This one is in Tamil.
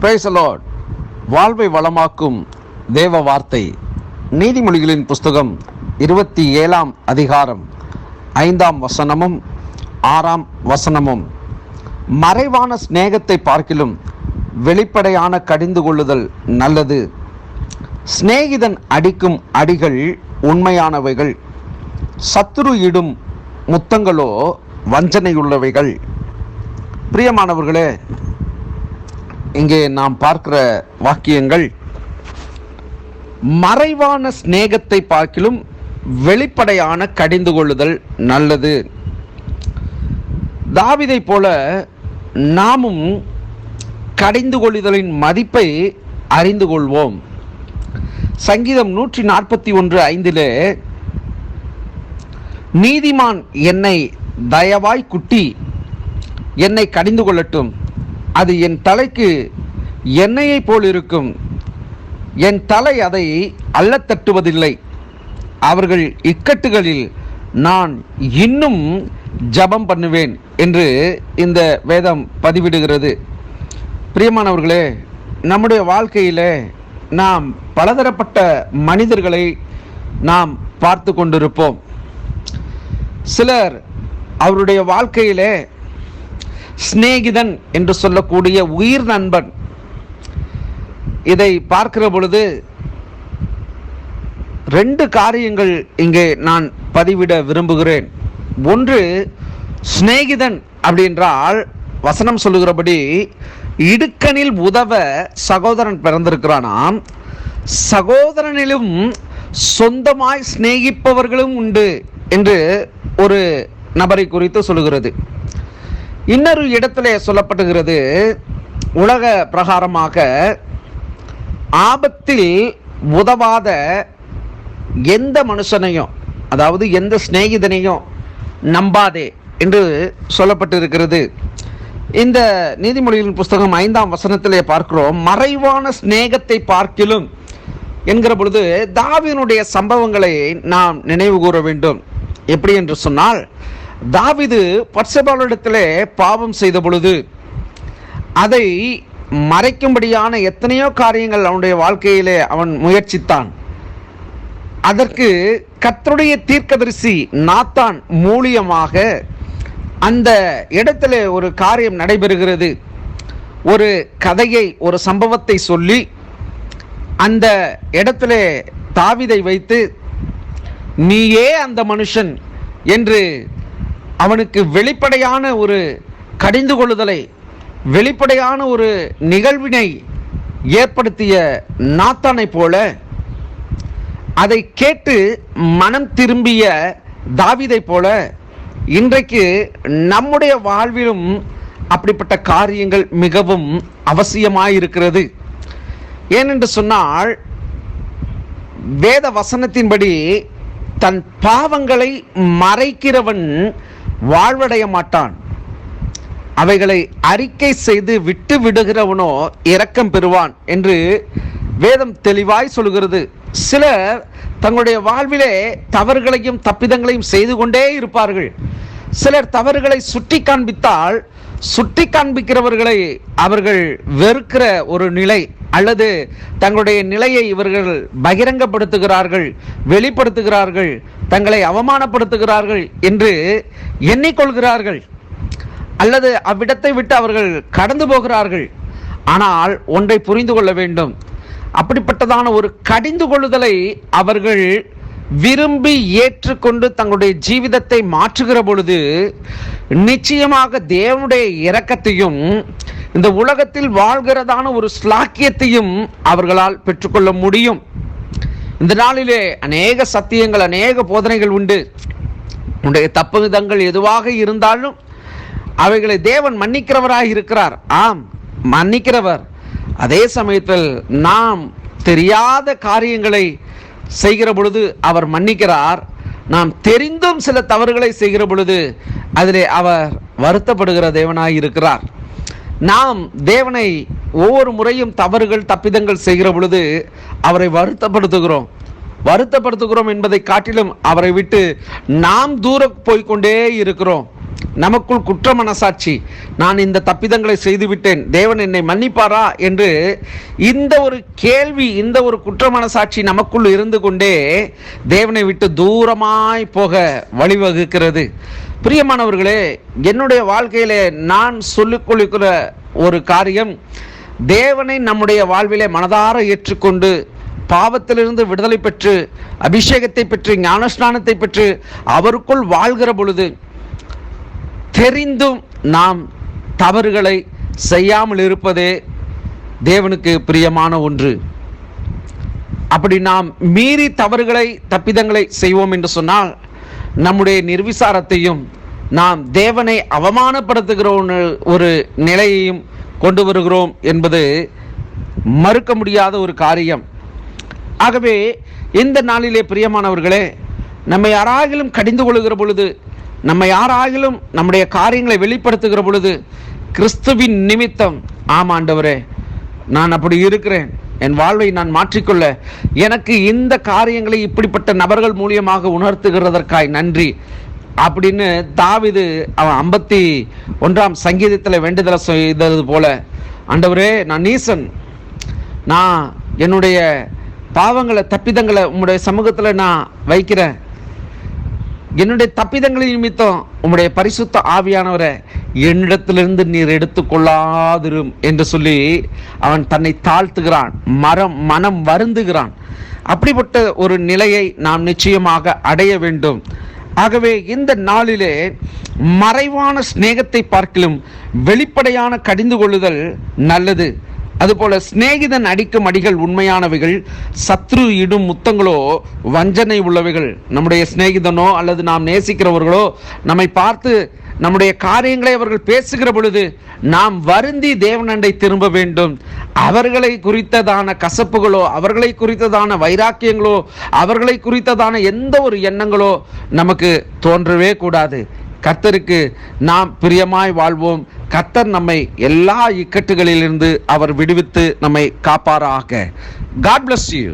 பிரைசலாட் வாழ்வை வளமாக்கும் தேவ வார்த்தை. நீதிமொழிகளின் புஸ்தகம் இருபத்தி ஏழாம் அதிகாரம் ஐந்தாம் வசனமும் ஆறாம் வசனமும். மறைவான சிநேகத்தை பார்க்கிலும் வெளிப்படையான கடிந்து கொள்ளுதல் நல்லது. சிநேகிதன் அடிக்கும் அடிகள் உண்மையானவைகள். சத்துரு இடும் முத்தங்களோ வஞ்சனையுள்ளவைகள். பிரியமானவர்களே இங்கே நாம் பார்க்கிற வாக்கியங்கள் மறைவான சிநேகத்தை பார்க்கிலும் வெளிப்படையான கடிந்து கொள்ளுதல் நல்லது. தாவிதை போல நாமும் கடிந்து கொள்ளுதலின் மதிப்பை அறிந்து கொள்வோம். சங்கீதம் நூற்றி நாற்பத்தி ஒன்று ஐந்திலே நீதிமான் என்னை தயவாய் குட்டி என்னை கடிந்து கொள்ளட்டும். அது என் தலைக்கு எண்ணெயை போல் இருக்கும். என் தலை அதை அள்ளத்தட்டுவதில்லை அவர்கள் இக்கட்டுகளில் நான் இன்னும் ஜபம் பண்ணுவேன் என்று இந்த வேதம் பதிவிடுகிறது. பிரியமானவர்களே நம்முடைய வாழ்க்கையிலே நாம் பலதரப்பட்ட மனிதர்களை நாம் பார்த்து கொண்டிருப்போம். சிலர் அவருடைய வாழ்க்கையிலே சிநேகிதன் என்று சொல்லக்கூடிய உயிர் நண்பன். இதை பார்க்கிற பொழுது ரெண்டு காரியங்கள் இங்கே நான் பதிவிட விரும்புகிறேன். ஒன்று சிநேகிதன் அப்படின்றால் வசனம் சொல்லுகிறபடி இடுக்கனில் உதவ சகோதரன் பிறந்திருக்கிறானாம். சகோதரனிலும் சொந்தமாய் சிநேகிப்பவர்களும் உண்டு என்று ஒரு நபரை குறித்து சொல்லுகிறது. இன்னொரு இடத்துல சொல்லப்படுகிறது உலக பிரகாரமாக ஆபத்தில் உதவாத எந்த மனுஷனையும் அதாவது எந்த சிநேகிதனையும் நம்பாதே என்று சொல்லப்பட்டிருக்கிறது. இந்த நீதிமொழிகளின் புஸ்தகம் ஐந்தாம் வசனத்திலே பார்க்கிறோம் மறைவான சிநேகத்தை பார்க்கிலும் என்கிற பொழுது தாவினுடைய சம்பவங்களை நாம் நினைவு கூற வேண்டும். எப்படி என்று சொன்னால் தாவிது பட்சபாலிடத்தில் பாவம் செய்த பொழுது அதை மறைக்கும்படியான எத்தனையோ காரியங்கள் அவனுடைய வாழ்க்கையிலே அவன் முயற்சித்தான். அதற்கு கத்தருடைய தீர்க்கதரிசி நாத்தான் மூலியமாக அந்த இடத்துல ஒரு காரியம் நடைபெறுகிறது. ஒரு கதையை ஒரு சம்பவத்தை சொல்லி அந்த இடத்துல தாவிதை வைத்து நீயே அந்த மனுஷன் என்று அவனுக்கு வெளிப்படையான ஒரு கடிந்து கொள்ளுதலை வெளிப்படையான ஒரு நிகழ்வினை ஏற்படுத்திய நாத்தானை போல அதை கேட்டு மனம் திரும்பிய தாவிதை போல இன்றைக்கு நம்முடைய வாழ்விலும் அப்படிப்பட்ட காரியங்கள் மிகவும் அவசியமாயிருக்கிறது. ஏனென்று சொன்னால் வேத வசனத்தின்படி தன் பாவங்களை மறைக்கிறவன் வாழ்வடைய மாட்டான். அவைகளை அறிக்கை செய்து விட்டு விடுகிறவனோ இரக்கம் பெறுவான் என்று வேதம் தெளிவாய் சொல்கிறது. சிலர் தங்களுடைய வாழ்விலே தவறுகளையும் தப்பிதங்களையும் செய்து கொண்டே இருப்பார்கள். சிலர் தவறுகளை சுட்டி காண்பித்தால் சுட்டி காண்பிக்கிறவர்களை அவர்கள் வெறுக்கிற ஒரு நிலை அல்லது தங்களுடைய நிலையை இவர்கள் பகிரங்கப்படுத்துகிறார்கள் வெளிப்படுத்துகிறார்கள் தங்களை அவமானப்படுத்துகிறார்கள் என்று எண்ணிக்கொள்கிறார்கள். அல்லது அவ்விடத்தை விட்டு அவர்கள் கடந்து போகிறார்கள். ஆனால் ஒன்றை புரிந்து கொள்ள வேண்டும். அப்படிப்பட்டதான ஒரு கடிந்து கொள்ளுதலை அவர்கள் விரும்பி ஏற்றுக்கொண்டு தங்களுடைய ஜீவிதத்தை மாற்றுகிற பொழுது நிச்சயமாக தேவனுடைய இரக்கத்தையும் இந்த உலகத்தில் வாழ்கிறதான ஒரு ஸ்லாக்கியத்தையும் அவர்களால் பெற்றுக்கொள்ள முடியும். இந்த நாளிலே அநேக சத்தியங்கள் அநேக போதனைகள் உண்டு. உன்னுடைய தப்புதங்கள் எதுவாக இருந்தாலும் அவைகளை தேவன் மன்னிக்கிறவராக இருக்கிறார். ஆம் மன்னிக்கிறவர். அதே சமயத்தில் நாம் தெரியாத காரியங்களை செய்கிற பொழுது அவர் மன்னிக்கிறார். நாம் தெரிந்தும் சில தவறுகளை செய்கிற பொழுது அதிலே அவர் வருத்தப்படுகிற தேவனாய் இருக்கிறார். நாம் தேவனை ஒவ்வொரு முறையும் தவறுகள் தப்பிதங்கள் செய்கிற பொழுது அவரை வருத்தப்படுத்துகிறோம். வருத்தப்படுத்துகிறோம் என்பதை காட்டிலும் அவரை விட்டு நாம் தூர போய்க்கொண்டே இருக்கிறோம். நமக்குள் குற்ற மனசாட்சி. நான் இந்த தப்பிதங்களை செய்துவிட்டேன். தேவன் என்னை மன்னிப்பாரா என்று இந்த ஒரு கேள்வி இந்த ஒரு குற்ற மனசாட்சி நமக்குள் இருந்து கொண்டே தேவனை விட்டு தூரமாய் போக வழிவகுக்கிறது. பிரியமானவர்களே என்னுடைய வாழ்க்கையிலே நான் சொல்லிக்கொள்ளுகிற ஒரு காரியம் தேவனை நம்முடைய வாழ்விலே மனதார ஏற்றுக்கொண்டு பாவத்திலிருந்து விடுதலை பெற்று அபிஷேகத்தை பெற்று ஞானஸ்நானத்தை பெற்று அவருக்குள் வாழ்கிற பொழுது தெரிந்தும் நாம் தவறுகளை செய்யாமல் இருப்பதே தேவனுக்கு பிரியமான ஒன்று. அப்படி நாம் மீறி தவறுகளை தப்பிதங்களை செய்வோம் என்று சொன்னால் நம்முடைய நிர்விசாரத்தையும் நாம் தேவனை அவமானப்படுத்துகிற ஒரு நிலையையும் கொண்டு வருகிறோம் என்பது மறுக்க முடியாத ஒரு காரியம். ஆகவே இந்த நாளிலே பிரியமானவர்களே நம்மை யாராகிலும் கடிந்து கொள்கிற பொழுது நம்ம யாராகிலும் நம்முடைய காரியங்களை வெளிப்படுத்துகிற பொழுது கிறிஸ்துவின் நிமித்தம் ஆமாண்டவரே நான் அப்படி இருக்கிறேன். என் வாழ்வை நான் மாற்றிக்கொள்ள எனக்கு இந்த காரியங்களை இப்படிப்பட்ட நபர்கள் மூலியமாக உணர்த்துகிறதற்காய் நன்றி. அப்படின்னு தாவிது அவன் ஐம்பத்தி ஒன்றாம் சங்கீதத்தில் வேண்டுதலை செய்தது போல ஆண்டவரே நான் நீசன். நான் என்னுடைய பாவங்களை தப்பிதங்களை உங்களுடைய சமூகத்தில் நான் வைக்கிறேன். என்னுடைய தப்பிதங்களின் நிமித்தம் உம்முடைய பரிசுத்த ஆவியானவரை என்னிடத்திலிருந்து நீர் எடுத்துக்கொள்ளாதிரும் என்று சொல்லி அவன் தன்னை தாழ்த்துகிறான் மரம் மனம் வருந்துகிறான். அப்படிப்பட்ட ஒரு நிலையை நாம் நிச்சயமாக அடைய வேண்டும். ஆகவே இந்த நாளிலே மறைவான சிநேகத்தை பார்க்கிலும் வெளிப்படையான கடிந்து கொள்ளுதல் நல்லது. அதுபோல சிநேகிதன் அடிக்கும் அடிகள் உண்மையானவைகள் சத்ரு இடும் முத்தங்களோ வஞ்சனை உள்ளவைகள். நம்முடைய சிநேகிதனோ அல்லது நாம் நேசிக்கிறவர்களோ நம்மை பார்த்து நம்முடைய காரியங்களை அவர்கள் பேசுகிற பொழுது நாம் வருந்தி தேவனண்டை திரும்ப வேண்டும். அவர்களை குறித்ததான கசப்புகளோ அவர்களை குறித்ததான வைராக்கியங்களோ அவர்களை குறித்ததான எந்த ஒரு எண்ணங்களோ நமக்கு தோன்றவே கூடாது. கர்த்தருக்கு நாம் பிரியமாய் வாழ்வோம். கத்தர் நம்மை எல்லா இக்கட்டுகளிலிருந்து அவர் விடுவித்து நம்மை காப்பாராக. God bless you